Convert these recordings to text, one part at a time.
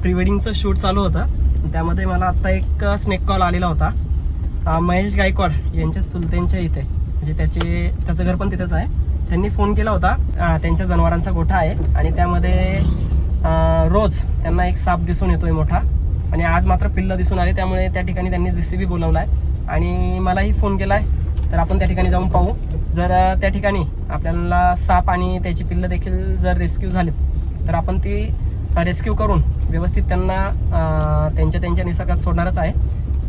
Pre वेडिंगचं shoot चालू होतं. त्यामध्ये मला आत्ता एक स्नेक कॉल आलेला होता. महेश गायकवाड यांच्या चुलत्यांच्या इथे. म्हणजे त्याचे त्याचं घर पण तिथेच आहे. त्यांनी फोन केला होता. त्यांच्या जनावरांचा गोठा आहे. आणि त्यामध्ये रोज त्यांना एक साप दिसून येतोय मोठा. आणि आज मात्र पिल्लं दिसून आले. त्यामुळे त्या ठिकाणी त्यांनी जे सी बी बोलवला आहे आणि मलाही फोन केला आहे तर आपण त्या ठिकाणी जाऊन पाहू. जर त्या ठिकाणी आपल्याला साप आणि त्याची पिल्लं देखील जर रेस्क्यू झालीत तर आपण ती रेस्क्यू करून व्यवस्थित त्यांना त्यांच्या त्यांच्या निसर्गात सोडणारच आहे.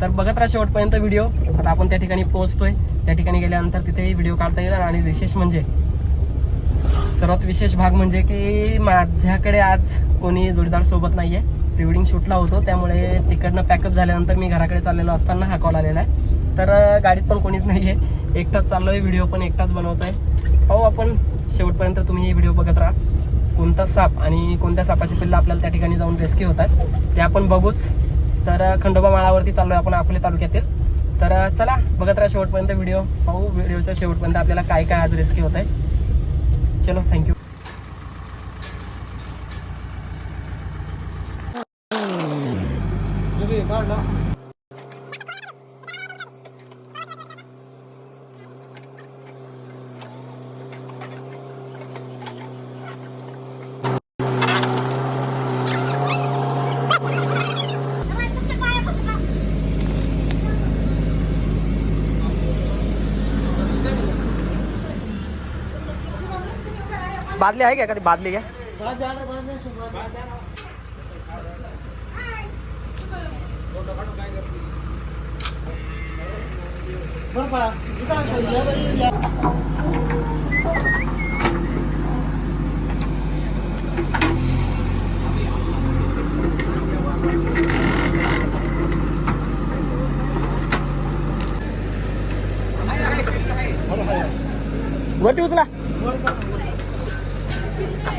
तर बघत राहा शेवटपर्यंत व्हिडिओ. आता आपण त्या ठिकाणी पोहोचतोय. त्या ठिकाणी गेल्यानंतर तिथेही व्हिडिओ काढता येईल आणि विशेष म्हणजे सर्वात विशेष भाग म्हणजे की माझ्याकडे आज कोणी जोडीदार सोबत नाही आहे प्री वेडिंग शूटला होतो त्यामुळे तिकडनं पॅकअप झाल्यानंतर मी घराकडे चाललेलो असताना हा कॉल आलेला आहे. तर गाडीत पण कोणीच नाही आहे एकटाच चाललो आहे व्हिडिओ पण एकटाच बनवत आहे पाहू आपण शेवटपर्यंत तुम्ही हे व्हिडिओ बघत राहा. कोणता साप आणि कोणत्या सापाची पिल्लं आपल्याला त्या ठिकाणी जाऊन रेस्क्यू होतात ते आपण बघूच. तर खंडोबा माळावरती चाललो आहे आपण अकोले तालुक्यातील. तर चला बघत राहा शेवटपर्यंत व्हिडिओ. पाहू व्हिडिओच्या शेवटपर्यंत आपल्याला काय काय आज रेस्क्यू होत आहे चलो थँक्यू बादली आहे का कधी बादली घ्या? वरती उचला. Thank you.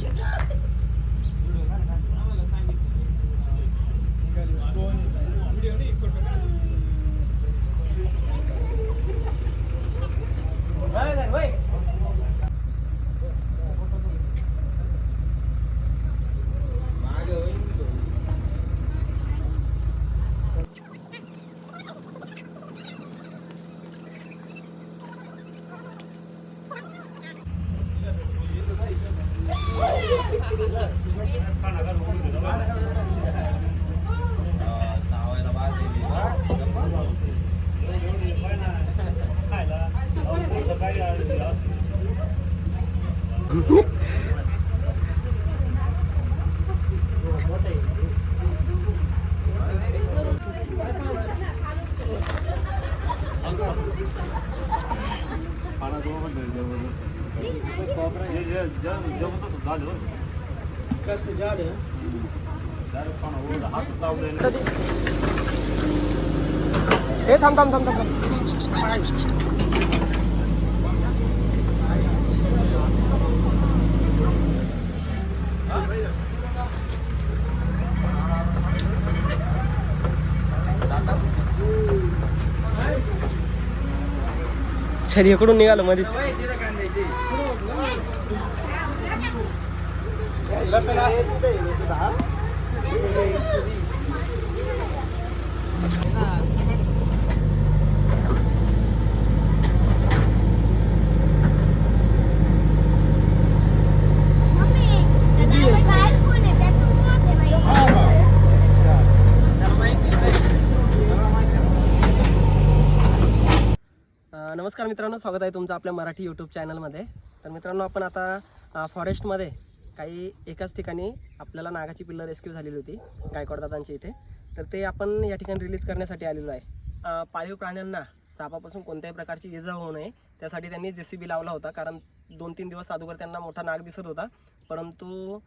Yeah. हे थांब थांब थांब थांब थांब छरी इकडून निघालो मध्येच नमस्कार मित्रांनो स्वागत आहे तुमचं आपल्या मराठी यूट्यूब चॅनलमध्ये तर मित्रांनो आपण आता फॉरेस्टमध्ये काही एकाच ठिकाणी आपल्याला नागाची पिल्लं रेस्क्यू झालेली होती गायकवाड दादांच्या इथे. तर ते आपण या ठिकाणी रिलीज करण्यासाठी आलेलो आहे. पाळीव प्राण्यांना सापापासून कोणत्याही प्रकारची इजा होऊ नये त्यासाठी त्यांनी जे सी बी लावला होता कारण दोन तीन दिवस अगोदर त्यांना मोठा नाग दिसत होता. परंतु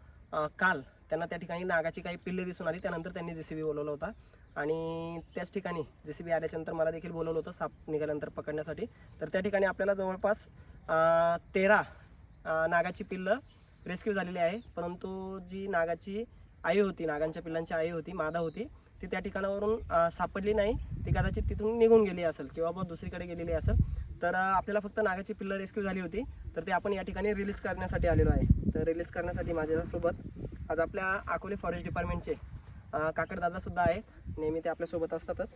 काल त्यांना त्या ठिकाणी नागाची काही पिल्ले दिसून आली त्यानंतर त्यांनी जे सी बी बोलवलं होता. आणि त्याच ठिकाणी जे सी बी आल्याच्यानंतर मला देखील बोलवलं होतं साप निघाल्यानंतर पकडण्यासाठी. तर त्या ठिकाणी आपल्याला जवळपास तेरा नागाची पिल्लं रेस्क्यू झालेली आहे. परंतु जी नागाची आई होती नागांच्या पिल्लांची आई होती मादा होती ती त्या ठिकाणावरून सापडली नाही. ती कदाचित तिथून निघून गेली असेल किंवा मग दुसरीकडे गेलेली असेल. तर आपल्याला फक्त नागाची पिल्लं रेस्क्यू झाली होती. तर ते आपण या ठिकाणी रिलीज करण्यासाठी आलेलो आहे. तर रिलीज करण्यासाठी माझ्यासोबत आज आपल्या अकोले फॉरेस्ट डिपार्टमेंटचे काकडदादासुद्धा आहेत. नेहमी ते आपल्यासोबत असतातच.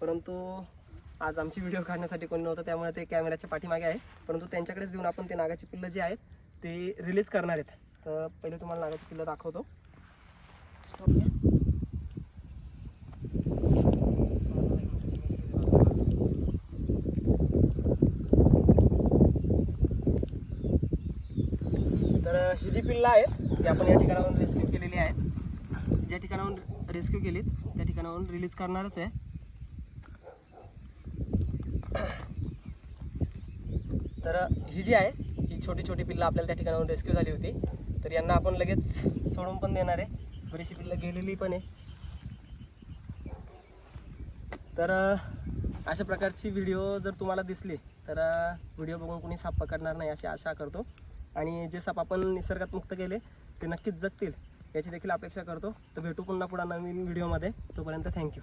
परंतु आज आमची व्हिडिओ काढण्यासाठी कोणी नव्हतं त्यामुळे ते कॅमेऱ्याच्या पाठीमागे आहे परंतु त्यांच्याकडेच देऊन आपण ते नागाची पिल्लं जी आहेत ते रिलीज करणार आहेत. तर पहिले तुम्हाला नागाची पिल्लं दाखवतो. ही जी पिल्लं आहेत ती आपण या ठिकाणाहून रेस्क्यू केलेली आहेत. ज्या ठिकाणाहून रेस्क्यू केलीत त्या ठिकाणाहून रिलीज करणारच आहे. तर ही जी आहे ही छोटी छोटी पिल्लं आपल्याला त्या ठिकाणाहून रेस्क्यू झाली होती. तर यांना आपण लगेच सोडून पण देणार आहे. बरीचशी पिल्लं गेलेली पण आहे. तर अशा प्रकारची व्हिडिओ जर तुम्हाला दिसली तर व्हिडिओ बघून कोणी साप पकडणार नाही अशी आशा करतो. आणि जे साप आपण निसर्गात मुक्त केले ते नक्कीच जगतील. याची देखील अपेक्षा करतो. तर भेटू पुन्हा पुन्हा नवीन व्हिडिओमध्ये तोपर्यंत थँक्यू